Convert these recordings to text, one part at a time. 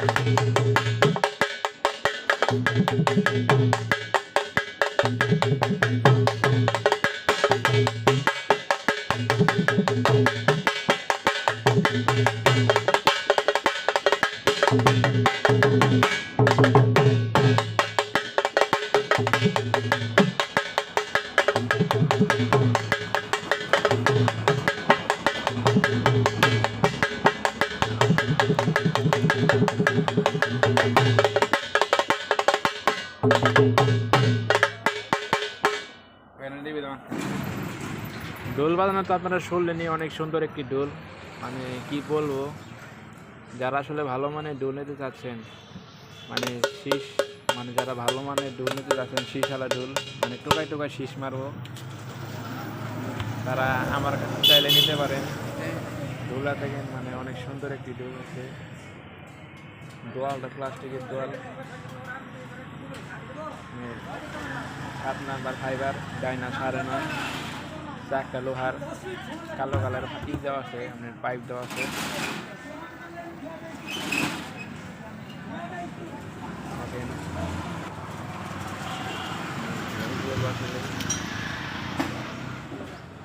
Thank you. ডোল বাজানো তো আপনারা শুনলেনই, অনেক সুন্দর একটি ডোল মানে কি বলব? যারা আসলে ভালো মানের ডোল নিতে চাচ্ছেন মানে শীষ মানে যারা ভালো মানের ডোল নিতে চাচ্ছেন শীষওয়ালা ডোল মানে টোকায় টোকায় শীষ মারবো। তারা আমার কাছে চাইলে নিতে পারেন। ডোলা থেকে মানে অনেক সুন্দর একটি ডোল আছে। দোয়ালটা প্লাস্টিকের দোয়াল। মানে সাত নাম্বার ফাইবার, ডাইনা সাড়ে নয়, চারটা লোহার কালো কালার ই দেওয়া আছে আপনার পাইপ দেওয়া আছে।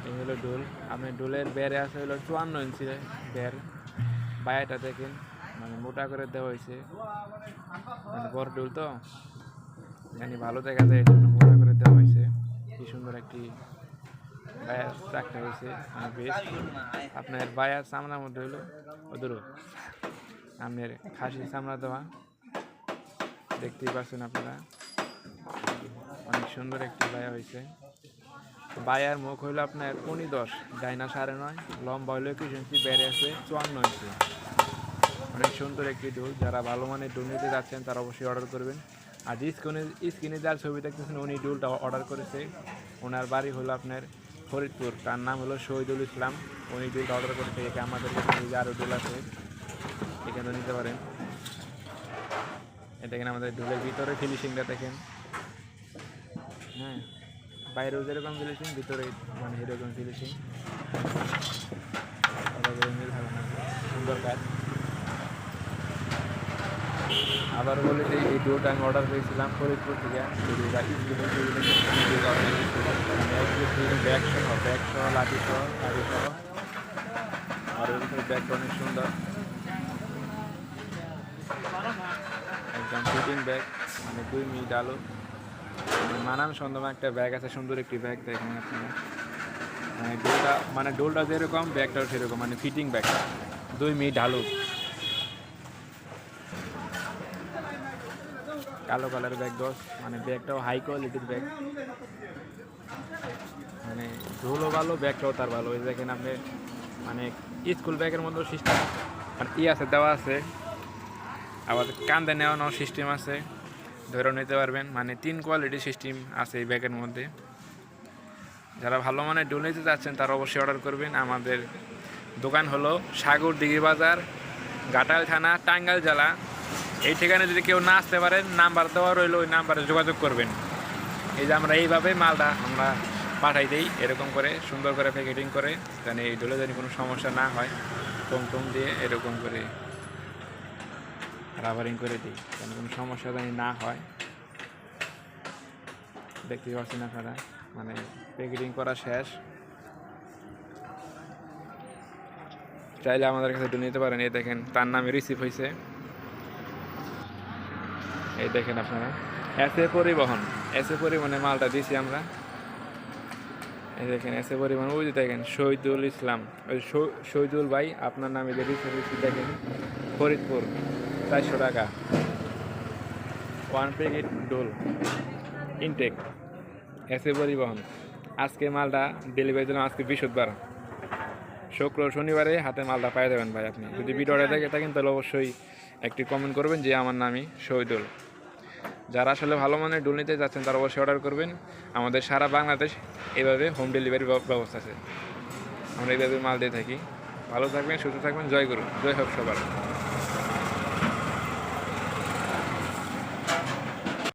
এই হলো ডোল। আপনার ডোলের বেড়ে আছে হলো চুয়ান্ন ইঞ্চি বেড় বায়াটা দেখেন মানে মোটা করে দেওয়া হয়েছে। মানে বড় ডোল তো। জানি ভালো দেখা যায় মোটা কি সুন্দর একটি বায়ার চাকটা হয়েছে মানে বেশ আপনার বায়ার চামড়ার মধ্যে হলো ওদেরও আপনার খাসির চামড়া দেওয়া দেখতেই পাচ্ছেন আপনারা। অনেক সুন্দর একটি বায়া হয়েছে। বায়ার মুখ হইল আপনার পনি দশ, ডাইনা সাড়ে নয়, লম্বা হইল ইঞ্চি বেড়ে আছে চুয়ান্ন ইঞ্চি অনেক সুন্দর একটি ডোল যারা ভালো মানের ডোল যাচ্ছেন, তারা অবশ্যই অর্ডার করবেন। আর যে স্ক্রিনে স্ক্রিনে যার ছবি দেখতেছেন, উনি ডুলটা অর্ডার করেছে। ওনার বাড়ি হলো আপনার ফরিদপুর। তার নাম হলো শহীদুল ইসলাম। উনি ডোলটা অর্ডার করেছে। একে আমাদের কাছে আরও ডোল আছে। এখানে নিতে পারেন। এটা এখানে আমাদের ডোলের ভিতরে ফিনিশিংটা দেখেন। হ্যাঁ বাইরেও যেরকম ফিনিশিং ভিতরে মানে এরকম ফিনিশিং সুন্দর কাজ। আবার বলে যে এই ডোটা আমি অর্ডার করেছিলাম ফরিদপুর থেকে। লাঠি আর ওই ব্যাগটা অনেক সুন্দর। একদম ফিটিং ব্যাগ মানে দুই মানে মানান সন্ধ্যম একটা ব্যাগ আছে, সুন্দর একটি ব্যাগ দেখেন আপনারা। মানে ডোলটা মানে ডোলটা যেরকম, ব্যাগটাও সেরকম মানে ফিটিং ব্যাগটা দুই মিনিট আলো। কালো কালার ব্যাগ দশ মানে ব্যাগটাও হাই কোয়ালিটির ব্যাগ। মানে ঢোলও ভালো, ব্যাগটাও তার ভালো। ওই দেখেন আপনি মানে স্কুল ব্যাগের মধ্যে সিস্টেম মানে ই আছে, দেওয়া আছে। আবার কান্দে নেওয়ানোর সিস্টেম আছে। ধরেও নিতে পারবেন মানে তিন কোয়ালিটি সিস্টেম আছে এই ব্যাগের মধ্যে। যারা ভালো মানে ডোল নিতে চাচ্ছেন, তারা অবশ্যই অর্ডার করবেন। আমাদের দোকান হলো সাগর দিঘি বাজার, ঘাটাল থানা, টাঙ্গাইল জেলা। এই ঠিকানায় যদি কেউ না আসতে পারেন নাম্বার দেওয়া রইল, ওই নাম্বারে যোগাযোগ করবেন। এই যে আমরা এইভাবে মালটা আমরা পাঠাই দিই, এরকম করে, সুন্দর করে প্যাকেটিং করে, যেন এই ডোলে যেন কোনো সমস্যা না হয় টম টম দিয়ে এরকম করে রাবারিং করে দিই, যেন কোনো সমস্যা যেন না হয়। দেখতে পাচ্ছেন আপনারা মানে প্যাকেটিং করা শেষ। চাইলে আমাদের কাছে একটু নিতে পারেন, এই দেখেন, তার নামে রিসিভ হয়েছে এই দেখেন আপনারা। এসে পরিবহন। এসে পরিবহনে মালটা দিছি আমরা। এই দেখেন এসে পরিবহন। ওই দেখেন, শহীদুল ইসলাম। ওই শহীদুল ভাই, আপনার নামে যে রিসিভ দেখেন, ফরিদপুর, চারশো টাকা। ওয়ান প্যাকেট ডোল ইনটেক এসে পরিবহন। আজকে মালটা ডেলিভারি দিলাম আজকে বৃহস্পতিবার। শুক্র শনিবারে হাতে মালটা পাই দেবেন ভাই আপনি। যদি ভিডিওটা দেখে থাকেন, তাহলে অবশ্যই একটি কমেন্ট করবেন যে আমার নামই শহীদুল। যারা আসলে ভালো মানের ডুল নিতে যাচ্ছেন, তারা অবশ্যই অর্ডার করবেন। আমাদের সারা বাংলাদেশ এভাবে হোম ডেলিভারি ব্যবস্থা আছে। আমরা এইভাবে মাল দিয়ে থাকি। ভালো থাকবেন, সুস্থ থাকবেন, জয় গুরু। জয় হোক সবার।